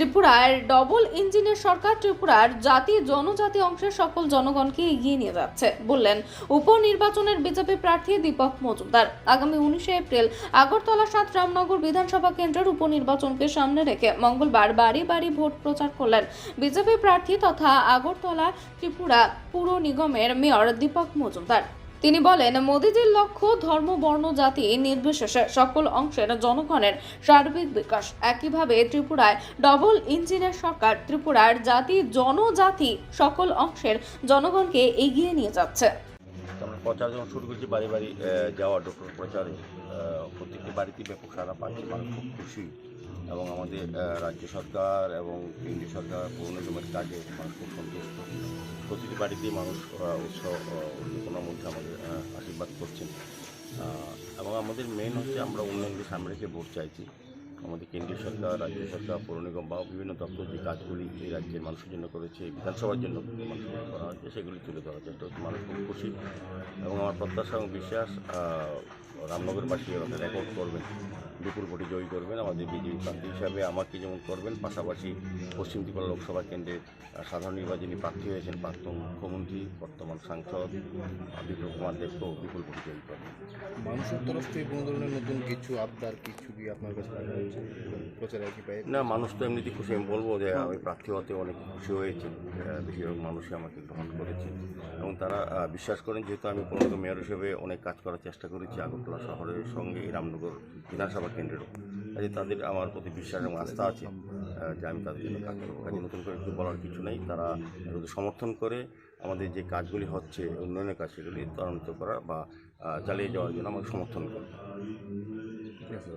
ত্রিপুরার ডবল ইঞ্জিনের সরকার ত্রিপুরার জাতি, জনজাতি অংশের সকল জনগণকে এগিয়ে নিয়ে যাচ্ছে, বললেন উপনির্বাচনের বিজেপি প্রার্থী দীপক মজুমদার। আগামী উনিশে এপ্রিল আগরতলা সাত রামনগর বিধানসভা কেন্দ্রের উপনির্বাচনকে সামনে রেখে মঙ্গলবার বাড়ি বাড়ি ভোট প্রচার করলেন বিজেপি প্রার্থী তথা আগরতলা ত্রিপুরা পুর নিগমের মেয়র দীপক মজুমদার। তিনি বলেন মোদীজির লক্ষ্য ধর্ম বর্ণ জাতি নির্বিশেষে সকল অংশের জনগণের সার্বিক বিকাশ। একইভাবে ত্রিপুরায় ডবল ইঞ্জিনের সরকার ত্রিপুরার জাতি জনজাতি সকল অংশের জনগণকে এগিয়ে নিয়ে যাচ্ছে। প্রচার যখন শুরু করেছি বাড়ি বাড়ি যাওয়া ডক্টর প্রচারে প্রত্যেকটি বাড়িতে ব্যাপক সারা পাচ্ছি। মানুষ খুব খুশি। এবং আমাদের রাজ্য সরকার এবং কেন্দ্রীয় সরকার পৌর নিগমের কাজে মানুষ খুব সন্তুষ্ট। প্রতিটি বাড়িতেই মানুষ আহ, আমাদের আশীর্বাদ করছেন। এবং আমাদের মেন হচ্ছে আমরা উন্নয়নকে সামনে রেখে ভোট চাইছি। আমাদের কেন্দ্রীয় সরকার, রাজ্য সরকার, পৌর নিগম বা বিভিন্ন দপ্তর যে কাজগুলি এই রাজ্যের মানুষের জন্য করেছে বিধানসভার জন্য মানুষের করা হয়েছে সেগুলি তুলে ধরা চেষ্টা হচ্ছে। মানুষ খুব খুশি। এবং আমার প্রত্যাশা এবং বিশ্বাস রামনগরবাসী আমাদের রেকর্ড করবেন, দুপুর ভোটে জয়ী করবেন, আমাদের বিজেপি প্রার্থী হিসাবে আমাকে যেমন করবেন, পাশাপাশি পশ্চিম ত্রিপুরা লোকসভা কেন্দ্রের সাধারণ নির্বাচনী প্রার্থী হয়েছেন প্রাক্তন মুখ্যমন্ত্রী, বর্তমান সাংসদ বিপ্লব কুমার দেবকেও বিপুল ভোটে জয়ী করবেন। মানুষের তরফ থেকে কোনো ধরনের নতুন কিছু, আবদার কিছু কি আপনার কাছে প্রচারে কি পাই না মানুষ তো এমনিতে খুশি আমি বলব যে আমি প্রার্থী হতে অনেক খুশি হয়েছি। বেশিরভাগ মানুষই আমাকে গ্রহণ করেছে। এবং তারা বিশ্বাস করেন যেহেতু আমি পনেরো মেয়র হিসেবে অনেক কাজ করার চেষ্টা করেছি আগরতলা শহরের সঙ্গে রামনগর বিধানসভা কেন্দ্রেরও কাজে তাদের আমার প্রতি বিশ্বাস এবং আস্থা আছে যে আমি তাদের জন্য কাজ করব। কাজে নতুন করে কিছু বলার কিছু নেই তারা যদি সমর্থন করে আমাদের যে কাজগুলি হচ্ছে উন্নয়নের কাজ সেগুলি ত্বরান্বিত করা বা চালিয়ে যাওয়ার জন্য আমাকে সমর্থন করে। ঠিক আছে।